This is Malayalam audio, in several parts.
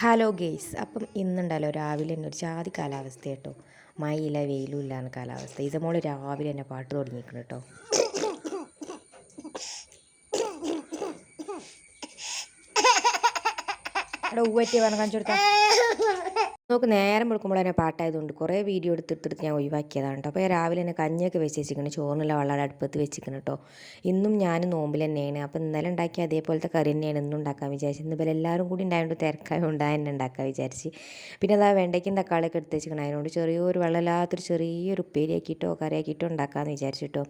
ഹലോ ഗെയ്സ് അപ്പം ഇന്നുണ്ടല്ലോ രാവിലെ തന്നെ ഒരു ജാതി കാലാവസ്ഥ കേട്ടോ. മഴയില്ല വെയിലും ഇല്ലാന്ന് കാലാവസ്ഥ. ഇതമോൾ രാവിലെ തന്നെ പാട്ട് തുടങ്ങിയിരിക്കണം കേട്ടോ. ഇവിടെ ഊവറ്റി പറഞ്ഞു കാണിച്ചു കൊടുത്താ. നമുക്ക് നേരം വെളുക്കുമ്പോൾ തന്നെ പാട്ടായതുകൊണ്ട് കുറേ വീഡിയോ എടുത്തെടുത്തെടുത്ത് ഞാൻ ഒഴിവാക്കിയതാണ് കേട്ടോ. അപ്പോൾ രാവിലെ തന്നെ കഞ്ഞിയൊക്കെ വെച്ച് വെച്ചിരിക്കണം ചോറിനുള്ള വെള്ളം അടുപ്പത്ത് വെച്ചിരിക്കണം കേട്ടോ. ഇന്നും ഞാൻ നോമ്പിൽ തന്നെയാണ്. അപ്പോൾ ഇന്നലെ ഉണ്ടാക്കിയ അതേപോലത്തെ കറി തന്നെയാണ് ഇന്നും ഉണ്ടാക്കാൻ വിചാരിച്ചത്. ഇന്ന് ഇപ്പോൾ എല്ലാവരും കൂടി ഉണ്ടായതുകൊണ്ട് തിരക്കായതുകൊണ്ട് തന്നെ ഉണ്ടാക്കാൻ വിചാരിച്ച്. പിന്നെ അതാ വെണ്ടയ്ക്കും തക്കാളിയൊക്കെ എടുത്ത് വെച്ചിരിക്കണം. അതിനോട് ചെറിയൊരു വെള്ളമില്ലാത്തൊരു ചെറിയൊരു ഉപ്പേരിയാക്കിയിട്ടോ കറിയാക്കിയിട്ടോ ഉണ്ടാക്കാമെന്ന് വിചാരിച്ചിട്ടോ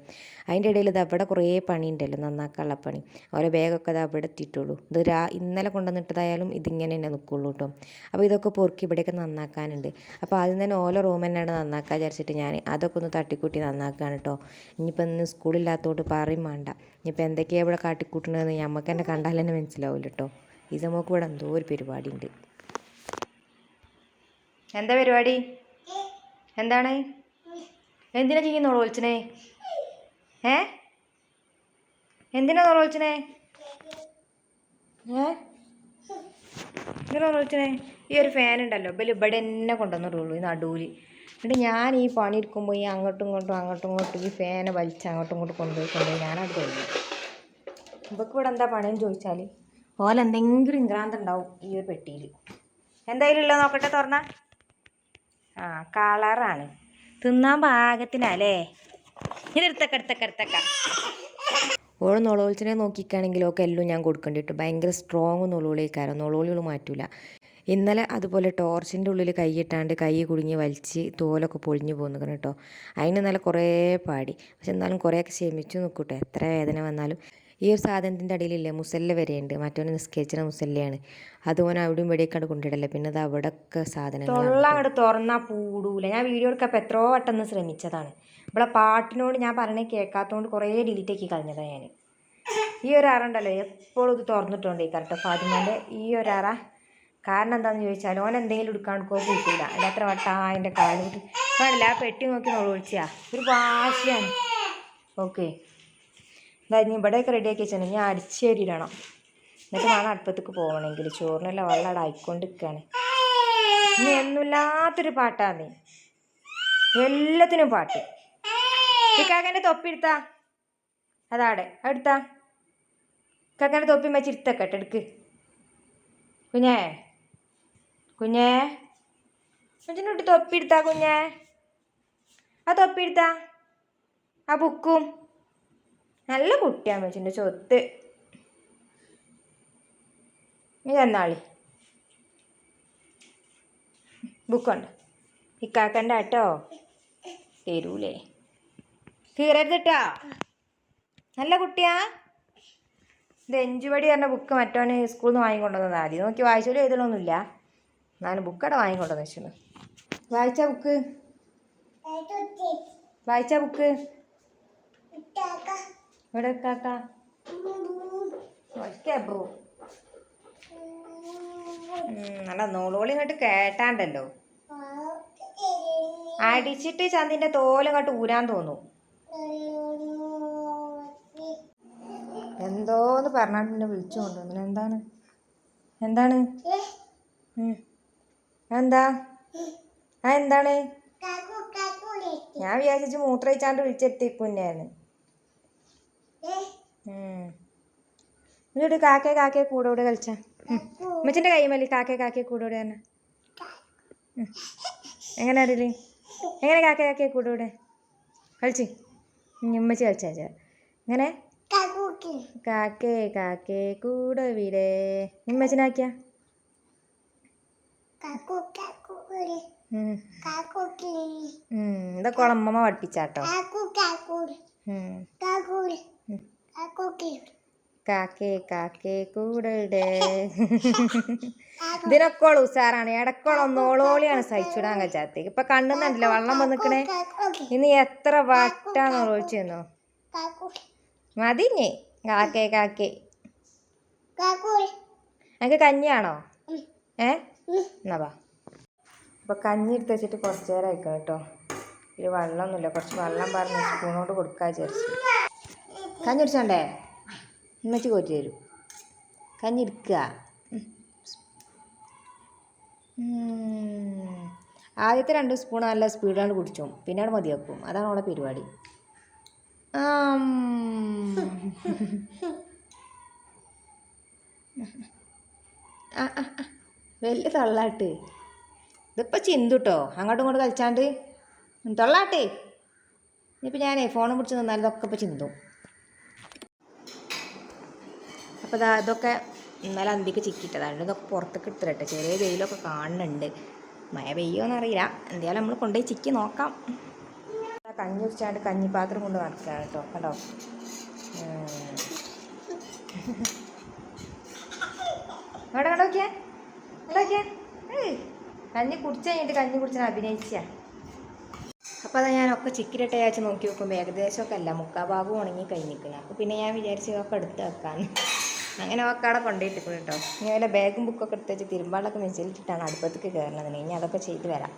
അതിന്റെ ഇടയിൽ ഇത് അവിടെ കുറേ പണിയുണ്ടല്ലോ നന്നാക്കാനുള്ള പണി. ഓരോ ബാഗൊക്കെ അത് അവിടെ എത്തിയിട്ടുള്ളൂ ഇത് രാ ഇന്നലെ കൊണ്ടുവന്നിട്ടതായാലും ഇതിങ്ങനെ തന്നെ നിൽക്കുള്ളൂ കേട്ടോ. അപ്പോൾ ഇതൊക്കെ പൊറുക്കി ഇവിടെയൊക്കെ നന്നാക്കാനുണ്ട്. അപ്പോൾ ആദ്യം തന്നെ ഓല റൂം തന്നെയാണ് നന്നാക്കാൻ വിചാരിച്ചിട്ട് ഞാൻ അതൊക്കെ ഒന്ന് തട്ടിക്കൂട്ടി നന്നാക്കുകയാണ് കേട്ടോ ഇനിയിപ്പോൾ ഇന്ന് സ്കൂളില്ലാത്തതുകൊണ്ട് പറയും വേണ്ട ഇനിയിപ്പോൾ എന്തൊക്കെയാണ് ഇവിടെ കാട്ടിക്കൂട്ടണതെന്ന് നമുക്ക് തന്നെ കണ്ടാൽ തന്നെ മനസ്സിലാവില്ല കേട്ടോ ഇത് നമുക്ക് ഇവിടെ എന്തോ ഒരു പരിപാടി ഉണ്ട് എന്താ പരിപാടി? എന്താണ്? എന്തിനാ ചെയ്യുന്നോളൂ വിളിച്ചണേ? ഏ? എന്തിനാ വിളിച്ചണേ? ഏ? എന്തിനാ വിളിച്ചണേ ഈ ഒരു ഫാൻ ഉണ്ടല്ലോ ഇബൽ ഇവിടെ തന്നെ കൊണ്ടുവന്നിട്ടുള്ളൂ ഈ നടുവിൽ എന്നിട്ട് ഞാൻ ഈ പണി എടുക്കുമ്പോൾ ഈ അങ്ങോട്ടും ഇങ്ങോട്ടും അങ്ങോട്ടും ഇങ്ങോട്ടും ഈ ഫാനെ വലിച്ച് അങ്ങോട്ടും ഇങ്ങോട്ടും കൊണ്ടുപോയി കൊണ്ടുപോയി ഞാനത് കഴിഞ്ഞു ഇവക്ക് ഇവിടെ എന്താ പണിയെന്ന് ചോദിച്ചാൽ ഓല എന്തെങ്കിലും ഇംഗ്രാന്ത് ഉണ്ടാവും ഈ ഒരു പെട്ടിയിൽ എന്തായാലും ഉള്ളത് നോക്കട്ടെ തുറന്ന. ആ കളറാണ് തിന്നാൻ പാകത്തിനല്ലേ? ഇത് എടുത്തക്ക എടുത്തക്ക. ഓൾ നൊളോളിച്ചിനെ നോക്കിക്കാണെങ്കിലും ഒക്കെ എല്ലാം ഞാൻ കൊടുക്കേണ്ടിട്ട് ഭയങ്കര സ്ട്രോങ് നൊളോളിക്കാരോ നൊളോളികൾ മാറ്റൂല. ഇന്നലെ അതുപോലെ ടോർച്ചിന്റെ ഉള്ളിൽ കൈയിട്ടാണ്ട് കൈ കുടുങ്ങി വലിച്ച് തോലൊക്കെ പൊളിഞ്ഞു പോകുന്നു കേട്ടോ അതിന് നല്ല കുറേ പാടി. പക്ഷെ എന്നാലും കുറേയൊക്കെ ക്ഷമിച്ചു നിൽക്കൂട്ടോ. എത്ര വേദന വന്നാലും. ഈ ഒരു സാധനത്തിന്റെ അടിയിലില്ലേ മുസല്ല വരെയുണ്ട്. മറ്റവന് നിസ്കരിച്ചിന മുസല്ലയാണ്. അതുപോലെ അവിടെയും ഇവിടെയൊക്കെ അങ്ങോട്ട് കൊണ്ടിടല്ലേ പിന്നെ അത് അവിടെയൊക്കെ സാധനങ്ങൾ തൊള്ള അങ്ങോട്ട് തുറന്നാൽ പൂടൂല. ഞാൻ വീഡിയോ എടുക്കപ്പോൾ എത്രയോ വട്ടം ശ്രമിച്ചതാണ്. ഇവിടെ പാട്ടിനോട് ഞാൻ പറഞ്ഞ കേൾക്കാത്തതുകൊണ്ട് കുറേ ഡിലീറ്റ് ആക്കി കളഞ്ഞതാണ് ഞാൻ. ഈ ഒരു അറ ഉണ്ടല്ലോ എപ്പോഴും ഇത് തുറന്നിട്ടുണ്ട് ഈ കറക്റ്റ് ഫാത്തിമാന്റെ ഈ ഒരു അറ കാരണം എന്താണെന്ന് ചോദിച്ചാൽ ഓൻ എന്തെങ്കിലും എടുക്കാൻ കോപ്പിക്കില്ല അത്ര വട്ടാ അതിന്റെ കാലം കിട്ടി കാണില്ല ആ പെട്ടി നോക്കി നോൾ ഒരു വാശിയാണ്. ഓക്കെ. ഇനി ഇവിടെയൊക്കെ റെഡിയാക്കി വെച്ചാൽ ഞാൻ അടിച്ചേരിടണം എന്നിട്ട് വേണം അടുപ്പത്തേക്ക് പോകണമെങ്കിൽ ചോറിനെല്ലാം വെള്ളം അവിടെ ആയിക്കൊണ്ടിരിക്കുകയാണ്. ഇനി ഒന്നുമില്ലാത്തൊരു പാട്ടാണ് എല്ലാത്തിനും പാട്ട്. ഈ കാക്കന്റെ തൊപ്പി എടുത്താ. അതാടെ എടുത്താ. കാക്കന്റെ തൊപ്പി വെച്ച് ഇരുത്തക്കട്ടെ എടുക്ക്. കുഞ്ഞേ. കുഞ്ഞേ. കുഞ്ഞിനോട്ട് തൊപ്പി എടുത്താ കുഞ്ഞേ. ആ തൊപ്പി എടുത്താ. ആ ബുക്കും. നല്ല കുട്ടിയാന്ന് വെച്ചിട്ടുണ്ട് ചൊത്ത്. നീ തന്നാളി ബുക്കുണ്ട് ഇക്കാക്കണ്ട കേട്ടോ തരൂലേ. കീറരുതിട്ടോ. നല്ല കുട്ടിയാ. ഇത് എഞ്ചുപടി പറഞ്ഞ ബുക്ക് മറ്റവനെ സ്കൂളിൽ നിന്ന് വാങ്ങിക്കൊണ്ടുവന്നതാ ആദ്യം നോക്കി വായിച്ചോലും എഴുതണമൊന്നുമില്ല എന്നാലും ബുക്കടെ വാങ്ങിക്കൊണ്ടുവന്ന് വെച്ചത് വായിച്ച ബുക്ക് വായിച്ച ബുക്ക് ഇവിടെ കാക്ക? ബ്രോ. നല്ല നോളോളി ഇങ്ങോട്ട് കേട്ടാണ്ടല്ലോ. അടിച്ചിട്ട് ചന്തിന്റെ തോലങ്ങോട്ട് ഊരാൻ തോന്നും. എന്തോന്ന് പറഞ്ഞാണ്ട് എന്നെ വിളിച്ചു കൊണ്ടുവന്നു എന്താണ്? എന്താണ്? എന്താ ആ എന്താണ് ഞാൻ വിചാരിച്ചു മൂത്രയിച്ചാണ്ട് വിളിച്ചെത്തിക്കുന്നായിരുന്നു. എന്നിട്ട് കാക്കേ കൂടെ കൂടെ കളിച്ച ഉമ്മച്ചിന്റെ കൈ മല്ലി കാക്കേ കാക്കേ കൂടെ കൂടെ തന്നെ എങ്ങനെ അറിയില്ലേ എങ്ങനെ കാക്കേ കാക്കേ കൂടെ കൂടെ കളിച്ച്. അമ്മച്ചി കളിച്ചാ എങ്ങനെ? കാക്കേ കാക്കേ കൂടെ വിടെ. ഉമ്മച്ചിനാക്കിയ ഇതൊക്കെ അമ്മമ്മ പഠിപ്പിച്ചാട്ടോ. കാക്കേ. കാക്കേ കൂടെ ഇതിനൊക്കെ ഉസാറാണ്. ഇടക്കോളം നോളോളിയാണ് സഹിച്ചുവിടാൻ കച്ചാത്തേക്ക് ഇപ്പൊ കണ്ണുന്നുണ്ടല്ലോ വെള്ളം വന്നിക്കണേ. ഇനി എത്ര വട്ടാന്ന് ഒഴിച്ചെന്നോ മതിഞ്ഞേ കാക്കേ. കാക്കേ എനിക്ക് കഞ്ഞിയാണോ? ഏ? എന്നാ അപ്പോൾ കഞ്ഞി എടുത്ത് വെച്ചിട്ട് കുറച്ചു നേരം അയക്കണം കേട്ടോ. ഇതിൽ വെള്ളമൊന്നുമില്ല. കുറച്ച് വെള്ളം പറഞ്ഞ് സ്പൂണോട് കൊടുക്കാൻ വിചാരിച്ചു. കഞ്ഞി കുടിച്ചോണ്ടേ ഉമ്മച്ചി കോറ്റി തരും. കഞ്ഞി. ഉം. ആദ്യത്തെ രണ്ട് സ്പൂൺ നല്ല സ്പീഡാണ് കുടിച്ചു പിന്നെ അവിടെ മതിയാക്കും. അതാണ് അവളെ പരിപാടി. വലിയ തള്ളാട്ട്. ഇതിപ്പോൾ ചിന്തുട്ടോ? അങ്ങോട്ടും ഇങ്ങോട്ടും കളിച്ചാണ്ട്. തള്ളാട്ടെ. ഇനിയിപ്പോൾ ഞാനേ ഫോണും പിടിച്ച് നിന്നാലും ഇതൊക്കെ ഇപ്പോൾ ചിന്തും. അപ്പോൾ ഇതാ ഇതൊക്കെ ഇന്നലെ അന്തിക്ക് ചിക്കിയിട്ടതാണ് ഇതൊക്കെ പുറത്തേക്ക് ഇട്ടിട്ടെ ചെറിയ വെയിലൊക്കെ കാണുന്നുണ്ട്. മഴ പെയ്യുമെന്നറിയില്ല എന്തായാലും നമ്മൾ കൊണ്ടുപോയി ചിക്കി നോക്കാം. കഞ്ഞി കുടിച്ചാണ്ട് കഞ്ഞിപ്പാത്രം കൊണ്ട് നടക്കുകയാണ് കേട്ടോ. കണ്ടോ. അവിടെ കണ്ടോ നോക്കിയേ? കഞ്ഞി കുടിച്ച് കഴിഞ്ഞിട്ട് കഞ്ഞി കുടിച്ചാൽ അഭിനയിച്ച. അപ്പോൾ അതാ ഞാനൊക്കെ ചിക്കിരട്ട അയച്ച് നോക്കി നോക്കുമ്പോൾ ഏകദേശമൊക്കെ അല്ല. മുക്കാഭാഗം ഉണങ്ങി കഴിഞ്ഞിരിക്കണം. അപ്പോൾ പിന്നെ ഞാൻ വിചാരിച്ചു ഒക്കെ എടുത്ത് വെക്കാന്ന്. അങ്ങനെ ഒക്കെ അവിടെ കൊണ്ടുപോയിട്ടിരിക്കണം കേട്ടോ. ഇനി അതിലെ ബാഗും ബുക്കൊക്കെ എടുത്ത് വെച്ച് തിരുമ്പാളൊക്കെ മെസ്സിലിട്ടിട്ടാണ് അടുപ്പത്തേക്ക് കയറണത് ഇനി അതൊക്കെ ചെയ്ത് വരാം.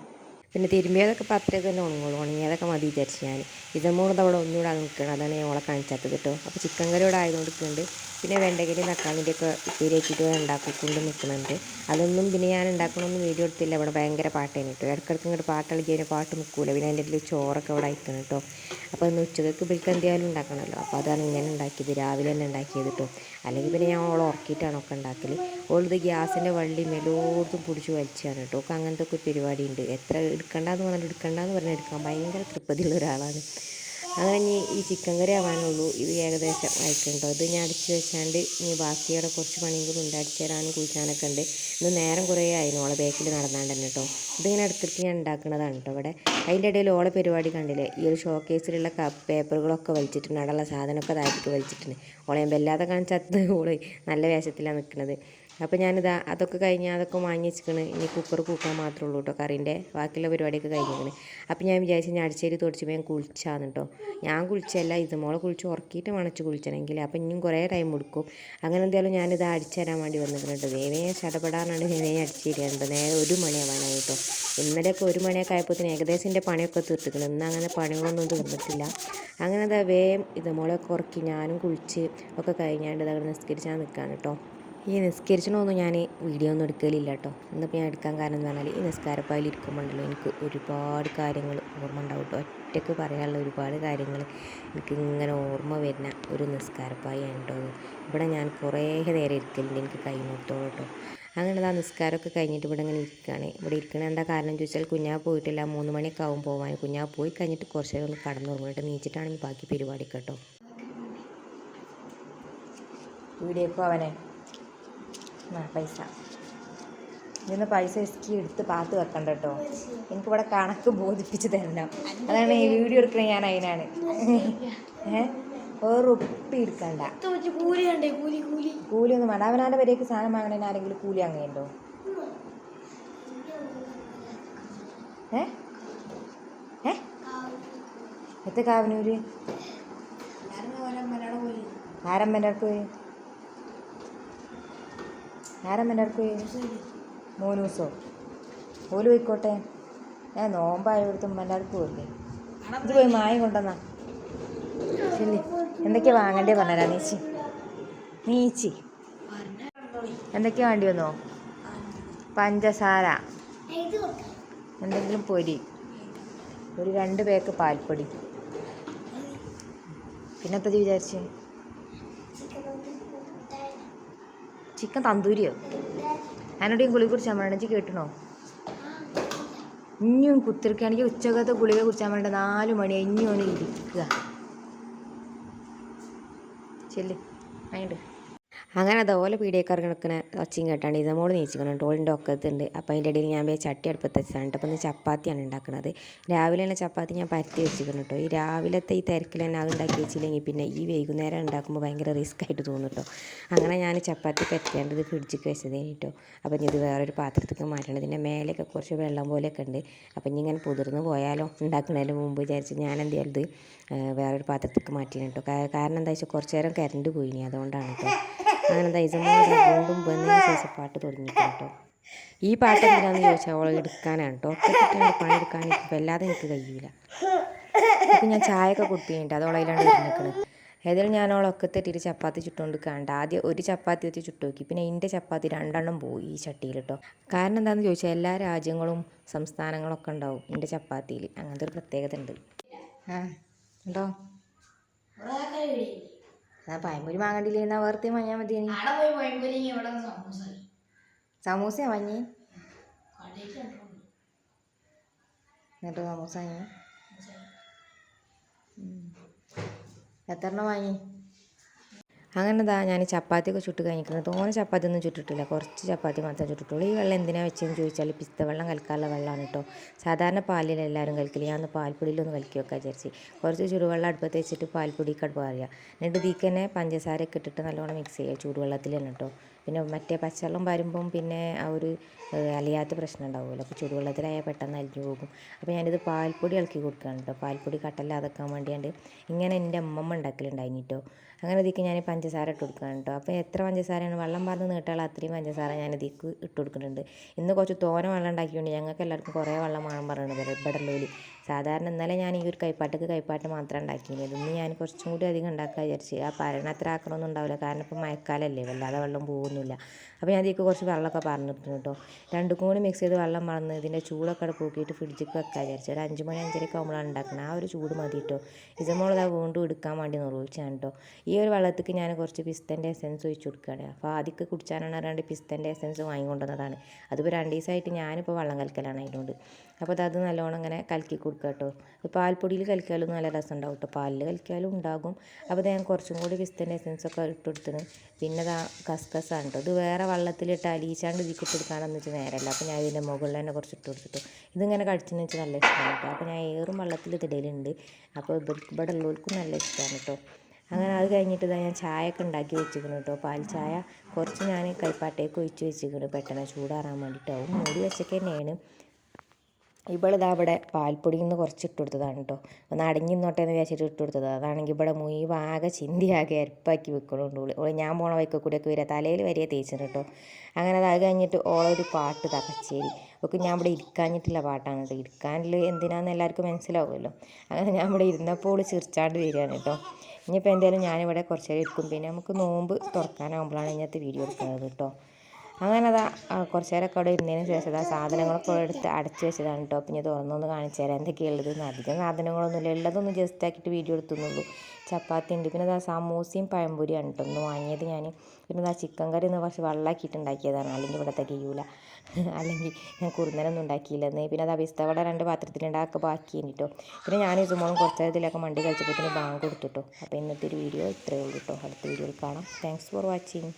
പിന്നെ തിരുമ്പിയതൊക്കെ പത്രമൊക്കെ തന്നെ ഉണങ്ങുള്ളൂ. ഉണങ്ങിയതൊക്കെ മതി വിചാരിച്ചു ഞാൻ ഇതമ്മൂടെ അവിടെ ഒന്നുകൂടെ നിൽക്കണം. അതാണ് ഞാൻ ഓളെ കാണിച്ചാത്തത് കേട്ടോ. അപ്പോൾ ചിക്കൻ കറി ഇവിടെ ആയതുകൊണ്ട് നിൽക്കുന്നുണ്ട് പിന്നെ വെണ്ടക്കരി തക്കാളിന്റെ ഒക്കെ ഉപ്പേരി വെച്ചിട്ട് ഉണ്ടാക്കിക്കൊണ്ട് നിൽക്കുന്നുണ്ട്. അതൊന്നും പിന്നെ ഞാൻ ഉണ്ടാക്കണമെന്ന് വീഡിയോ എടുത്തില്ല. ഇവിടെ ഭയങ്കര പാട്ടേനെ കേട്ടോ. ഇടയ്ക്കിടയ്ക്ക് ഇങ്ങോട്ട് പാട്ട് കഴിഞ്ഞാൽ പാട്ട് നിൽക്കൂല. പിന്നെ അതിന്റെ ഇടയിൽ ചോറൊക്കെ ഇവിടെ അയക്കണം കേട്ടോ. അപ്പോൾ ഇന്ന് ഉച്ചയ്ക്ക് ഇവർക്ക് എന്തായാലും ഉണ്ടാക്കണമല്ലോ. അപ്പോൾ അതാണ് ഇങ്ങനെ ഉണ്ടാക്കിയത്. രാവിലെ തന്നെ ഉണ്ടാക്കിയത് കേട്ടോ. അല്ലെങ്കിൽ പിന്നെ ഞാൻ ഓളെ ഉറക്കിയിട്ടാണ് ഒക്കെ ഉണ്ടാക്കൽ ഓളിത് ഗ്യാസിന്റെ വള്ളി മെലോർത്തും പിടിച്ച് വലിച്ചാണ് കേട്ടോ. ഒക്കെ അങ്ങനത്തെ ഒക്കെ ഒരു പരിപാടി ഉണ്ട് എത്ര എടുക്കണ്ടെന്ന് പറഞ്ഞാൽ എടുക്കണ്ടെന്ന് പറഞ്ഞാൽ എടുക്കാം ഭയങ്കര തൃപ്പതിയുള്ള ഒരാളാണ്. അങ്ങനെ ഇനി ഈ ചിക്കൻ കറി ആവാനുള്ളൂ. ഇത് ഏകദേശം അയക്കുന്നുണ്ടോ ഇത് ഞാൻ അടിച്ച് വെച്ചാണ്ട് ഇനി ബാക്കിയുടെ കുറച്ച് പണിയും കൂടി ഉണ്ട്. അടിച്ചു തരാനും കുഴിക്കാനൊക്കെ ഉണ്ട്. ഇന്ന് നേരം കുറേ ആയിരുന്നു ഓളെ ബേക്കിൽ നടന്നാണ്ട് തന്നെ കേട്ടോ ഇതിങ്ങനെ എടുത്തിട്ട് ഞാൻ ഉണ്ടാക്കുന്നതാണ് കേട്ടോ ഇവിടെ. അതിന്റെ ഇടയിൽ ഓളെ പരിപാടി കണ്ടില്ലേ? ഈ ഒരു ഷോ കേസിലുള്ള പേപ്പറുകളൊക്കെ വലിച്ചിട്ടുണ്ട്. അവിടെയുള്ള സാധനമൊക്കെ താഴത്തേക്ക് വലിച്ചിട്ടുണ്ട്. ഓളെ വല്ലാതെ കാണിച്ചത് ഓൾ നല്ല വേഷത്തിലാണ് നിൽക്കുന്നത് അപ്പോൾ ഞാനിതാ അതൊക്കെ കഴിഞ്ഞ് അതൊക്കെ വാങ്ങി വെച്ചിക്കണ്. ഇനി കുക്കർ കൂക്കാൻ മാത്രമേ ഉള്ളൂ കേട്ടോ കറീന്റെ. ബാക്കിയുള്ള പരിപാടിയൊക്കെ കഴിഞ്ഞിരിക്കണ് അപ്പോൾ ഞാൻ വിചാരിച്ചു ഞാൻ അടിച്ചേരി തുടച്ച് ഞാൻ കുളിച്ചാന്ന് കേട്ടോ ഞാൻ കുളിച്ചല്ല ഇത് മോളെ കുളിച്ച് ഉറക്കിയിട്ട് മണച്ച് കുളിച്ചണമെങ്കിൽ അപ്പോൾ ഇനിയും കുറേ ടൈം എടുക്കും. അങ്ങനെ എന്തായാലും ഞാനിത് അടിച്ചു തരാൻ വേണ്ടി വന്നിട്ടുണ്ട് വേവേ ചടപെടാനാണ് വേവേ അടിച്ചു തരാറുണ്ട് നേരെ ഒരു മണിയാവാനായി കേട്ടോ ഇന്നലെയൊക്കെ ഒരു മണിയൊക്കെ ആയപ്പോഴത്തേന് ഏകദേശം എന്റെ പണിയൊക്കെ തീർത്തിക്കണം. ഇന്ന് അങ്ങനെ പണികളൊന്നും തീർന്നിട്ടില്ല. അങ്ങനെ അതാ വേഗം ഇത് മോളെ ഉറക്കി ഞാനും കുളിച്ച് ഒക്കെ കഴിഞ്ഞാണ്ട് ഇതവിടെ നിസ്കരിച്ചാൽ നിൽക്കുകയാണ് കേട്ടോ ഈ നിസ്കരിച്ചണമൊന്നും ഞാൻ വീഡിയോ ഒന്നും എടുക്കലില്ല കേട്ടോ ഇന്നിപ്പോൾ ഞാൻ എടുക്കാൻ കാരണം എന്ന് പറഞ്ഞാൽ ഈ നിസ്കാരപ്പായിൽ ഇരിക്കുമ്പോണ്ടല്ലോ എനിക്ക് ഒരുപാട് കാര്യങ്ങൾ ഓർമ്മ ഉണ്ടാവും കേട്ടോ ഒറ്റയ്ക്ക് പറയാനുള്ള ഒരുപാട് കാര്യങ്ങൾ എനിക്ക് ഇങ്ങനെ ഓർമ്മ വരുന്ന ഒരു നിസ്കാരപ്പായാണ് കേട്ടോ ഇത്. ഇവിടെ ഞാൻ കുറേ നേരം ഇരിക്കലുണ്ട് എനിക്ക് കൈ മുട്ടോളം കേട്ടോ അങ്ങനെയുള്ള ആ നിസ്കാരമൊക്കെ കഴിഞ്ഞിട്ട് ഇവിടെ ഇങ്ങനെ ഇരിക്കുകയാണ് ഇവിടെ ഇരിക്കണ എന്താ കാരണം ചോദിച്ചാൽ കുഞ്ഞാ പോയിട്ടില്ല. മൂന്ന് മണിയൊക്കെ ആവും പോകാൻ കുഞ്ഞാ പോയി കഴിഞ്ഞിട്ട് കുറച്ച് നേരം ഒന്ന് കടന്നുറങ്ങിയിട്ട് നീച്ചിട്ടാണെങ്കിൽ ബാക്കി പരിപാടി കേട്ടോ വീഡിയോക്കോ അവനെ ആ പൈസ. ഇതിന്ന് പൈസ ഇസ്കി എടുത്ത് പാത്ത് വെക്കണ്ട കേട്ടോ. എനിക്കിവിടെ കണക്ക് ബോധിപ്പിച്ച് തരണം. അതാണ് ഈ വീഡിയോ എടുക്കണ ഞാൻ അതിനാണ് ഏ? ഒരു ഉപ്പി എടുക്കണ്ട. കൂലി ഒന്നും വേണ്ട. അവനാന്റെ വരേക്ക് സാധനം വാങ്ങണേന് ആരെങ്കിലും കൂലി അങ്ങനെയുണ്ടോ ഏ? ഏ? എത്ര കാവനൂര്? ആരമ്മന്റെ അടുത്ത് പോയി? ആരമ്മന്റെ അടുക്ക് ദിവസമോ ഓൽ പോയിക്കോട്ടെ. ഞാൻ നോമ്പായ ഉമ്മന്റെ അടുത്ത് പോയില്ലേ ഇത് പോയി മായ കൊണ്ടുവന്നാ. എന്തൊക്കെയാ വാങ്ങണ്ടേ പറഞ്ഞാ നീച്ചി? നീച്ചി. എന്തൊക്കെയാ വേണ്ടി വന്നോ? പഞ്ചസാര. എന്തെങ്കിലും പൊരി. ഒരു രണ്ട് പേക്ക് പാൽപ്പൊടി. പിന്നത്തെ വിചാരിച്ചേ? ചിക്കൻ തന്തൂരിയോ? അതിനോടെയും ഗുളിക കുറിച്ചാൽ വേണ്ടി കേട്ടണോ ഇനിയും കുത്തിരിക്കുകയാണെങ്കിൽ ഉച്ചകത്തെ ഗുളിക കുറിച്ചാൽ വേണ്ട നാല് മണി ഇനിയും ഇരിക്കുക. ചെല്ല്. അതിന്റെ അങ്ങനെ അതുപോലെ പീടിയേക്കാർ കിടക്കുന്ന ഒച്ചയും കേട്ടാണ് ഇതമോട് നീച്ചിക്കണം ടോളിന്റെ ഒക്കത്തുണ്ട്. അപ്പോൾ അതിന്റെ ഇടയിൽ ഞാൻ പോയി ചട്ടി അടുപ്പത്ത് വെച്ചാണ് അപ്പോൾ ഇന്ന് ചപ്പാത്തിയാണ് ഉണ്ടാക്കുന്നത് രാവിലെ തന്നെ ചപ്പാത്തി ഞാൻ പരത്തി വെച്ചിരിക്കണം കേട്ടോ. ഈ രാവിലത്തെ ഈ തിരക്കിൽ തന്നെ അത് ഉണ്ടാക്കി വെച്ചില്ലെങ്കിൽ പിന്നെ ഈ വൈകുന്നേരം ഉണ്ടാക്കുമ്പോൾ ഭയങ്കര റിസ്ക് ആയിട്ട് തോന്നും കേട്ടോ. അങ്ങനെ ഞാൻ ചപ്പാത്തി പരത്തേണ്ടത് ഫ്രിഡ്ജിക്ക് വെച്ചത് കേട്ടോ. അപ്പോൾ ഇനി ഇത് വേറൊരു പാത്രത്തേക്ക് മാറ്റണം. ഇതിന്റെ മേലെയൊക്കെ കുറച്ച് വെള്ളം പോലെയൊക്കെ ഉണ്ട്. അപ്പോൾ ഇനി ഇങ്ങനെ പുതിർന്ന് പോയാലോ ഉണ്ടാക്കുന്നതിന് മുമ്പ് വിചാരിച്ച് ഞാൻ എന്ത് ചെയ്യരുത് വേറൊരു പാത്രത്തേക്ക് മാറ്റിയാണ് കേട്ടോ. കാരണം എന്താ വെച്ചാൽ കുറച്ച് നേരം കറണ്ട് പോയിനി. അതുകൊണ്ടാണ് കേട്ടോ. അങ്ങനെ എന്താ ഇസമ്മോട് വീണ്ടും വന്നതിന് ശേഷം പാട്ട് തുടങ്ങിയിട്ട് കേട്ടോ ഈ പാട്ട് എന്താണെന്ന് ചോദിച്ചാൽ അവളെ എടുക്കാനാണ് കേട്ടോ ഒക്കെ എടുക്കാൻ എനിക്ക് വല്ലാതെ എനിക്ക് കഴിയൂല. ഇപ്പം ഞാൻ ചായ ഒക്കെ അത് അതോളെ അതിലാണ് നിൽക്കുന്നത് ഏതായാലും ഞാൻ അവളൊക്കെ തെറ്റിയിട്ട് ചപ്പാത്തി ചുട്ടുകൊണ്ട് കണ്ട ആദ്യം ഒരു ചപ്പാത്തി വെച്ച് ചുട്ടു നോക്കി. പിന്നെ എന്റെ ചപ്പാത്തി രണ്ടെണ്ണം പോയി ഈ ചട്ടിയിൽ കേട്ടോ കാരണം എന്താണെന്ന് ചോദിച്ചാൽ എല്ലാ രാജ്യങ്ങളും സംസ്ഥാനങ്ങളൊക്കെ ഉണ്ടാവും എന്റെ ചപ്പാത്തിയിൽ അങ്ങനത്തെ ഒരു പ്രത്യേകത ഉണ്ട്? ആ ഉണ്ടോ ആ പഴംപൊരി വാങ്ങണ്ടില്ലേ? എന്നാ വേർത്തി വാങ്ങിയാൽ മതി സമൂസ വാങ്ങി എന്നിട്ട് സമൂസ വാങ്ങി എത്ര എണ്ണം വാങ്ങി? അങ്ങനെ ദാ ഞാൻ ചപ്പാത്തിയൊക്കെ ചുട്ട് കഴിഞ്ഞിരിക്കുന്നത് തോനെ ചപ്പാത്തി ഒന്നും ചുട്ടിട്ടില്ല. കുറച്ച് ചപ്പാത്തി മാത്രമേ ചുട്ടിട്ടുള്ളൂ. ഈ വെള്ളം എന്തിനാ വെച്ചതെന്ന് ചോദിച്ചാൽ പിസ്ത വെള്ളം കലക്കാനുള്ള വെള്ളമാണ് കേട്ടോ സാധാരണ പാലിൽ എല്ലാവരും കലക്കില്ല ഞാൻ ഒന്ന് പാൽപ്പൊടിയിലൊന്ന് കലക്കി വെക്കാൻ വിചാരിച്ച്. കുറച്ച് ചൂടുവെള്ളം അടുപ്പത്ത് വെച്ചിട്ട് പാൽപ്പൊടിക്ക് അടുപ്പ് അറിയാം എന്നിട്ട് ഇതിൽ തന്നെ പഞ്ചസാരയൊക്കെ ഇട്ടിട്ട് നല്ലോണം മിക്സ് ചെയ്യുക ചൂടുവെള്ളത്തിൽ തന്നെ കേട്ടോ പിന്നെ മറ്റേ പച്ചവെള്ളം വരുമ്പം പിന്നെ ആ ഒരു അലിയാത്ത പ്രശ്നം ഉണ്ടാവുമല്ലോ. അപ്പോൾ ചൂടുവെള്ളത്തിലായാൽ പെട്ടെന്ന് അലിഞ്ഞു പോകും. അപ്പോൾ ഞാനിത് പാൽപ്പൊടി ഇളക്കി കൊടുക്കുകയാണ് കേട്ടോ. പാൽപ്പൊടി കട്ടല്ലാതെക്കാൻ വേണ്ടിയാണ്ട് ഇങ്ങനെ എന്റെ അമ്മമ്മ ഉണ്ടാക്കലുണ്ടായിന് കേട്ടോ. അങ്ങനെ ഇതിക്ക് ഞാൻ പഞ്ചസാര ഇട്ട് കൊടുക്കുകയാണ് കേട്ടോ. അപ്പോൾ എത്ര പഞ്ചസാരയാണ്? വെള്ളം പറഞ്ഞ് നീട്ടാൽ അത്രയും പഞ്ചസാര ഞാൻ ഇതിക്ക് ഇട്ട് കൊടുക്കുന്നുണ്ട്. ഇന്ന് കുറച്ച് തോന വെള്ളം ഉണ്ടാക്കിയോണ്ട് ഞങ്ങൾക്ക് എല്ലാവർക്കും കുറേ വെള്ളം വേണം പറയുന്നത് ഇവിടെ ഉള്ളവർ സാധാരണ ഇന്നലെ ഞാൻ ഈ ഒരു കൈപ്പാട്ടക്ക് കൈപ്പാട്ട് മാത്രം ഉണ്ടാക്കിയത് ഇന്ന് ഞാൻ കുറച്ചും കൂടി അധികം ഉണ്ടാക്കാൻ വിചാരിച്ച്. ആ പരണ അത്ര ആക്കണമൊന്നും ഉണ്ടാവില്ല. കാരണം ഇപ്പോൾ മഴക്കാലമല്ലേ വല്ലാതെ വെള്ളം പോകുന്നില്ല അപ്പോൾ ഞാൻ ഇതിലേക്ക് കുറച്ച് വെള്ളമൊക്കെ പറഞ്ഞിട്ടുണ്ട് കേട്ടോ. രണ്ടും കൂടി മിക്സ് ചെയ്ത് വെള്ളം മറന്ന് ഇതിന്റെ ചൂടൊക്കെ പൂക്കിയിട്ട് ഫ്രിഡ്ജിക്ക് വെക്കാൻ വിചാരിച്ചു. ഒരു അഞ്ച് മണി അഞ്ചരയ്ക്ക് ആകുമ്പോഴാണ് ഉണ്ടാക്കുന്നത് ആ ഒരു ചൂട് മതി കേട്ടോ. ഇതുമോളത് വീണ്ടും എടുക്കാൻ വേണ്ടി നിർവഹിച്ചാണ് കേട്ടോ. ഈ ഒരു വെള്ളത്തിക്ക് ഞാൻ കുറച്ച് പിസ്തന്റെ എസെൻസ് ഒഴിച്ചു കൊടുക്കുകയാണ്. അപ്പോൾ ആദ്യമൊക്കെ കുടിച്ചാനാണ് അറിയാണ്ട് പിസ്തന്റെ എസെൻസ് വാങ്ങിക്കൊണ്ടുവന്നതാണ്. അതിപ്പോൾ രണ്ട് ദിവസമായിട്ട് ഞാനിപ്പോൾ വെള്ളം കലക്കലാണ് അതിനോട്. അപ്പോൾ അത് നല്ലോണം ഇങ്ങനെ കലക്കി കൊടുക്കുക കേട്ടോ പാൽപ്പൊടിയിൽ കലക്കിയാലും നല്ല രസം ഉണ്ടാവും കേട്ടോ പാലിൽ കലക്കിയാലും ഉണ്ടാകും അപ്പോൾ ഞാൻ കുറച്ചും കൂടി പിസ്തന്റെ എസെൻസ് ഒക്കെ ഇട്ട് കൊടുത്തിന് പിന്നെ ഇതാ കസ്കസാണ് കേട്ടോ ഇത് വേറെ വെള്ളത്തിലിട്ട് അലിയിച്ചാണ്ട് ഇതിക്ക് ഇട്ട് കൊടുക്കാണെന്ന് വെച്ചാൽ നേരമല്ല അപ്പോൾ ഞാൻ ഇതിന്റെ മുകളിൽ തന്നെ കുറച്ച് ഇട്ട് കൊടുത്തിട്ടു. ഇതിങ്ങനെ കടിച്ചെന്ന് വെച്ചാൽ നല്ല ഇഷ്ടമാണ് കേട്ടോ അപ്പോൾ ഞാൻ ഏറും വെള്ളത്തിൽ ഇതിടയിലുണ്ട് അപ്പോൾ ഇവിടെ ഉള്ളവർക്കും നല്ല ഇഷ്ടമാണ് കേട്ടോ അങ്ങനെ അത് കഴിഞ്ഞിട്ട് ഇതാ ഞാൻ ചായ ഒക്കെ ഉണ്ടാക്കി വെച്ചിരിക്കുന്നു കേട്ടോ പാൽ ചായ കുറച്ച് ഞാൻ കൈപ്പാട്ടേക്ക് ഒഴിച്ച് വെച്ചിരിക്കുന്നു പെട്ടെന്ന് ചൂടാറാൻ വേണ്ടിയിട്ടാവും മൂടി വെച്ചൊക്കെ തന്നെയാണ് ഇവളിതാ ഇവിടെ പാൽപ്പൊടിയിൽ നിന്ന് കുറച്ച് ഇട്ട് കൊടുത്തതാണ് കേട്ടോ. ഒന്ന് അടങ്ങി നിന്നോട്ടെ എന്ന് വിചാരിച്ചിട്ട് ഇട്ട് കൊടുത്തത് അതാണെങ്കിൽ ഇവിടെ മുഴുവൻ ആകെ ചിന്തി ആകെ അരപ്പാക്കി വെക്കണുണ്ട് ഓൾ ഞാൻ പോണ വൈക്ക കൂടിയൊക്കെ വരിക തലയിൽ വരിക തേച്ചിട്ട് കേട്ടോ. അങ്ങനെ അത് കഴിഞ്ഞിട്ട് ഓളൊരു പാട്ട് ഇതാ കച്ചേരി ഒക്കെ ഞാൻ ഇവിടെ ഇരിക്കാഞ്ഞിട്ടുള്ള പാട്ടാണ് കേട്ടോ. ഇരിക്കാനിൽ എന്തിനാന്ന് എല്ലാവർക്കും മനസ്സിലാവുമല്ലോ. അങ്ങനെ ഞാൻ ഇവിടെ ഇരുന്നപ്പോൾ ഓൾ ചിരിച്ചാണ്ട് വരികയാണ് കേട്ടോ. ഇനിയിപ്പോൾ എന്തായാലും ഞാനിവിടെ കുറച്ച് നേരം ഇരിക്കും. പിന്നെ നമുക്ക് നോമ്പ് തുറക്കാനാകുമ്പോഴാണ് ഇതിനകത്ത് വീഡിയോ എടുക്കുന്നത് കേട്ടോ. അങ്ങനെ അതാ കുറച്ച് നേരമൊക്കെ അവിടെ ഇരുന്നതിന് ശേഷം ആ സാധനങ്ങളൊക്കെ എടുത്ത് അടച്ച് വെച്ചതാണ് കേട്ടോ പിന്നെ തുറന്നൊന്ന് കാണിച്ചു തരാം. എന്തൊക്കെയുള്ളത് അധികം സാധനങ്ങളൊന്നുമില്ല. ഉള്ളതൊന്ന് ജസ്റ്റ് ആക്കിയിട്ട് വീഡിയോ എടുത്തുന്നുള്ളൂ. ചപ്പാത്തി ഉണ്ട്. പിന്നെ അതാ സമൂസയും പഴംപൊരിയാണ് കേട്ടോ ഒന്ന് വാങ്ങിയത് ഞാൻ പിന്നെ അതാ ചിക്കൻ കറി ഒന്ന് കുറച്ച് വെള്ളമാക്കിയിട്ട് ഉണ്ടാക്കിയതാണ്. അല്ലെങ്കിൽ ഇവിടെ തികയൂല അല്ലെങ്കിൽ ഞാൻ കുറുന്നനൊന്നും ഉണ്ടാക്കിയില്ലെന്ന് പിന്നെ അത് വട രണ്ട് പാത്രത്തിലുണ്ടാക്കുക ബാക്കി കേട്ടോ പിന്നെ ഞാൻ ഇതുമോളും കുറച്ച് ഇതിലൊക്കെ മണ്ടി കഴിച്ചപ്പോൾ ബാങ്ക് കൊടുത്തു കൊടുത്തിട്ടോ അപ്പോൾ ഇന്നത്തെ ഒരു വീഡിയോ ഇത്രയേ ഉള്ളൂ കേട്ടോ അടുത്ത വീഡിയോയിൽ കാണാം. Thanks for watching